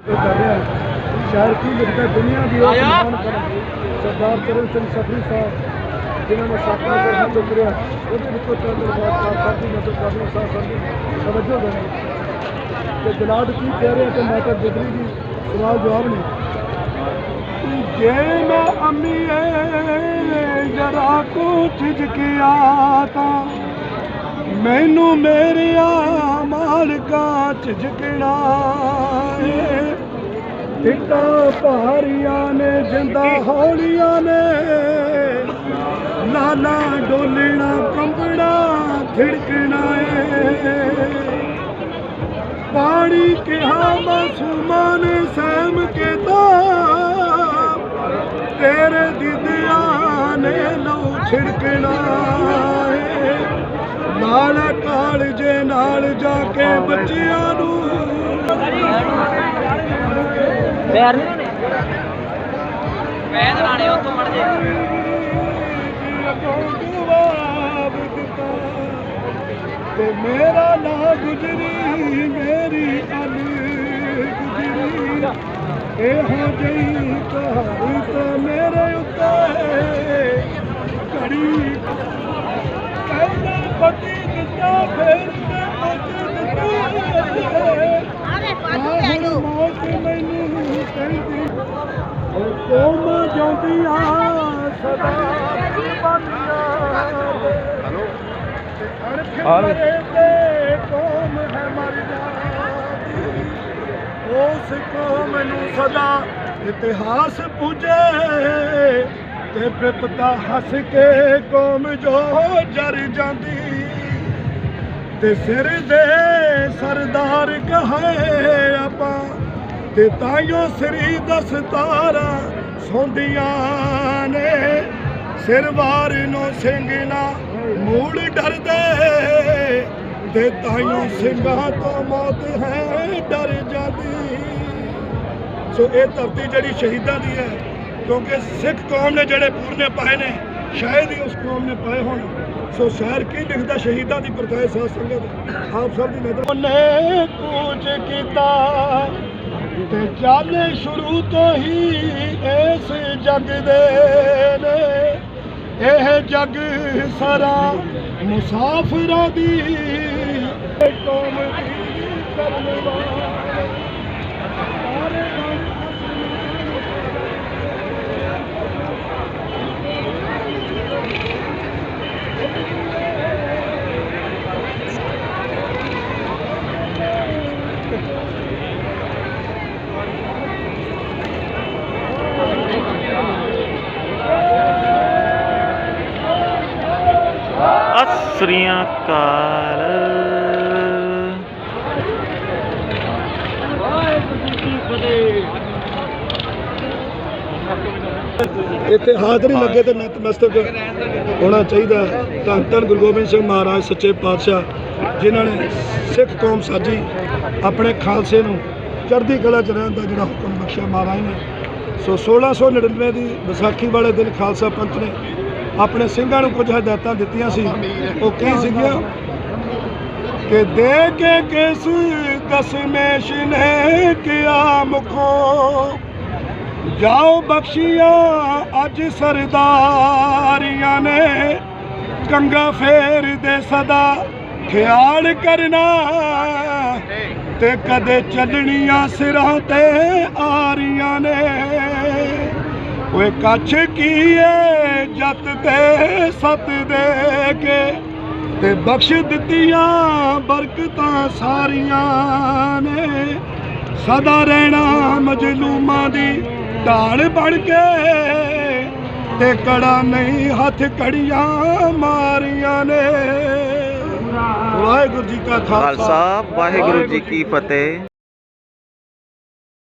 ਕਰ ਰਿਹਾ ਹੈ ਸ਼ਾਇਰ ਕੀ ਲਿਖਦਾ ਦੁਨੀਆ ਦੀ ਉਹ ਸਨਮਾਨ ਕਰਨ ਸਰਦਾਰ ਚਰਨ ਸਿੰਘ ਸਫਰੀ ਸਾਹਿਬ ਜਿਨ੍ਹਾਂ ਨੇ ਸਾਥਾਂ ਦੇ ਹੱਥ ਚੁੱਕਿਆ ਉਹਦੇ ਵਿੱਚੋਂ ਚੰਦ ਬਾਤ ਦਾ ਸਾਡੀ ਨਜ਼ਰ ਕਰਨੀ ਸਾਹਿਬ ਸੰਦੀ ਤਵੱਜੋ ਦੇਣੀ ਤੇ ਜਲਾਦ ਕੀ ਕਹਿ ਰਿਹਾ ਤੇ ਮਾਤਾ ਗੁਜਰੀ ਜੀ ਸਵਾਲ ਮੈਨੂੰ ਮੇਰਿਆ ਮਾਲਕਾਂ ਝਿਜਕਣਾ ਏ। ਇੱਟਾਂ ਭਾਰੀਆਂ ਨੇ, ਜਿੰਦਾ ਹੌਲੀਆਂ ਨੇ। ਲਾਲਾ ਡੋਲਣਾ ਕੰਬਣਾ ਖਿੜਕਣਾ ਏ। ਪਾਣੀ ਕਿਹਾ ਮਾਸੂਮਾਂ ਨੇ, ਸਹਿਮ ਕੇ ਤਾਂ ਤੇਰੇ ਦਿਦਿਆਂ ਨੇ ਲਹੂ ਛਿੜਕਣਾ। ਨਾਲ ਕਾਲਜੇ ਨਾਲ ਜਾ ਕੇ ਬੱਚਿਆਂ ਨੂੰ। ਪੈਰ ਨਹੀਂ ਲਾਉਣੇ? ਪੈਰ ਲਾਣੇ ਉੱਥੋਂ ਮੜ ਜੇ। ਜਵਾਬ ਦਿੱਤਾ ਤੇ ਮੇਰਾ ਨਾਂ ਗੁਜਰੀ ਮੇਰੀ ਅਲ ਗੁਜਰੀ। ਇਹੋ ਜਿਹੀ ਕਹਾਣੀ ਤਾਂ ਮੇਰੇ ਉੱਤੇ ਘੜੀ। ਕਹਿੰਦਾ ਪਤੀ ਦਿੱਤਾ ਫੇਰ ਤੇ ਪੁੱਤ ਦਿੱਤਾ। ਆਹਰ ਮੌਤ ਮੈਨੂੰ ਕਹਿੰਦੀ। ਉਹ ਕੋਮ ਜਾਂਦੀਆਂ ਸਦਾ ਬੰਦੀਆਂ ਹਲੋ? ਹਲੋ ਤੇ ਕੋਮ ਹੈ ਮਰ ਜਾਂਦੀ। ਉਸ ਕੋਮ ਨੂੰ ਸਦਾ ਇਤਿਹਾਸ ਪੁੱਜੇ। ਤੇ ਬਿਪਤਾ ਹੱਸ ਕੇ ਕੌਮ ਜੋ ਜਰ ਜਾਂਦੀ, ਤੇ ਸਿਰ ਦੇ ਸਰਦਾਰ ਕਹੇ ਆਪਾਂ, ਤੇ ਤਾਈਓ ਸ੍ਰੀ ਦਸਤਾਰਾ ਸੌਂਦੀਆਂ ਨੇ। ਸਿਰ ਵਾਰ ਨੂੰ ਸਿੰਘ ਨਾ ਮੂੜ ਡਰਦੇ, ਤੇ ਤਾਈਓ ਸਿੰਘਾਂ ਤੋਂ ਮੌਤ ਹੈ ਡਰ ਜਾਂਦੀ। ਸੋ ਇਹ ਧਰਤੀ ਜਿਹੜੀ ਸ਼ਹੀਦਾਂ ਦੀ ਹੈ ਕਿਉਂਕਿ ਸਿੱਖ ਕੌਮ ਨੇ ਜਿਹੜੇ ਪੂਰਨੇ ਪਾਏ ਨੇ, ਸ਼ਾਇਦ ਹੀ ਉਸ ਕੌਮ ਨੇ ਪਾਏ ਹੋਣ। ਸੋ ਸ਼ਾਇਰ ਕੀ ਲਿਖਦਾ ਸ਼ਹੀਦਾਂ ਦੀ ਪ੍ਰਥਾ ਸਾਧ ਸੰਗਤ? ਆਪ ਸਭ ਦੀ ਨਜ਼ਰ ਉਹਨੇ ਕੁਝ ਕੀਤਾ ਤੇ ਚੱਲ ਸ਼ੁਰੂ ਤੋਂ ਹੀ ਇਸ ਜੱਗ ਦੇ ਨੇ। ਇਹ ਜੱਗ ਸਾਰਾ ਮੁਸਾਫਰਾਂ ਦੀ ਕੌਮ ਦੀ ਕਰਨ ਵਾਲੇ ਸਾਰੇ ਸਤਿ ਸ੍ਰੀ ਅਕਾਲ ਇੱਥੇ ਹਾਜ਼ਰੀ ਲੱਗੇ ਤੇ ਨਤਮਸਤਕ ਹੋਣਾ ਚਾਹੀਦਾ। ਧੰਨ ਧੰਨ ਗੁਰੂ ਗੋਬਿੰਦ ਸਿੰਘ ਮਹਾਰਾਜ, ਸੱਚੇ ਪਾਤਸ਼ਾਹ, ਜਿਨ੍ਹਾਂ ਨੇ ਸਿੱਖ ਕੌਮ ਸਾਜੀ ਆਪਣੇ ਖਾਲਸੇ ਨੂੰ ਚੜ੍ਹਦੀ ਕਲਾ ਚ ਰਹਿਣ ਦਾ ਜਿਹੜਾ ਹੁਕਮ ਬਖਸ਼ਿਆ ਮਹਾਰਾਜ ਨੇ। ਸੋ 1699 ਦੀ ਵਿਸਾਖੀ ਵਾਲੇ ਦਿਨ ਖਾਲਸਾ ਪੰਥ ਨੇ ਆਪਣੇ ਸਿੰਘਾਂ ਨੂੰ ਕੁਝ ਹਦਾਇਤਾਂ ਦਿੱਤੀਆਂ ਸੀ। ਉਹ ਕੀ ਸੀਗੀਆਂ? ਕਿ ਦੇ ਕੇ ਕਿਸ ਦਸਮੇਸ਼ ਨੇ ਕਿਆ ਮੁਖੋ। ਜਾਓ ਬਖਸ਼ੀਆਂ ਅੱਜ ਸਰਦਾਰੀਆਂ ਨੇ, ਕੰਗਾ ਫੇਰ ਦੇ ਸਦਾ ਖਿਆਲ ਕਰਨਾ। ਤੇ ਕਦੇ ਚੱਲਣੀਆਂ ਸਿਰਾਂ ਤੇ ਆਰੀਆਂ ਨੇ। ਓਏ ਕੱਛ ਕੀਏ ਜੱਤ ਤੇ ਸਤ ਦੇ ਕੇ ਤੇ ਬਖਸ਼ ਦਿੱਤੀਆਂ ਬਰਕਤਾਂ ਸਾਰੀਆਂ ਨੇ। ਸਦਾ ਰਹਿਣਾ ਮਜਲੂਮਾਂ ਦੀ ਢਾਲ ਬਣ ਕੇ ਤੇ ਕੜਾ ਨਹੀਂ ਹੱਥ ਕੜੀਆਂ ਮਾਰੀਆਂ ਨੇ। ਵਾਹਿਗੁਰੂ ਜੀ ਕਾ ਖਾਲਸਾ। ਖਾਲਸਾ, ਵਾਹਿਗੁਰੂ ਜੀ ਕੀ ਫਤਿਹ।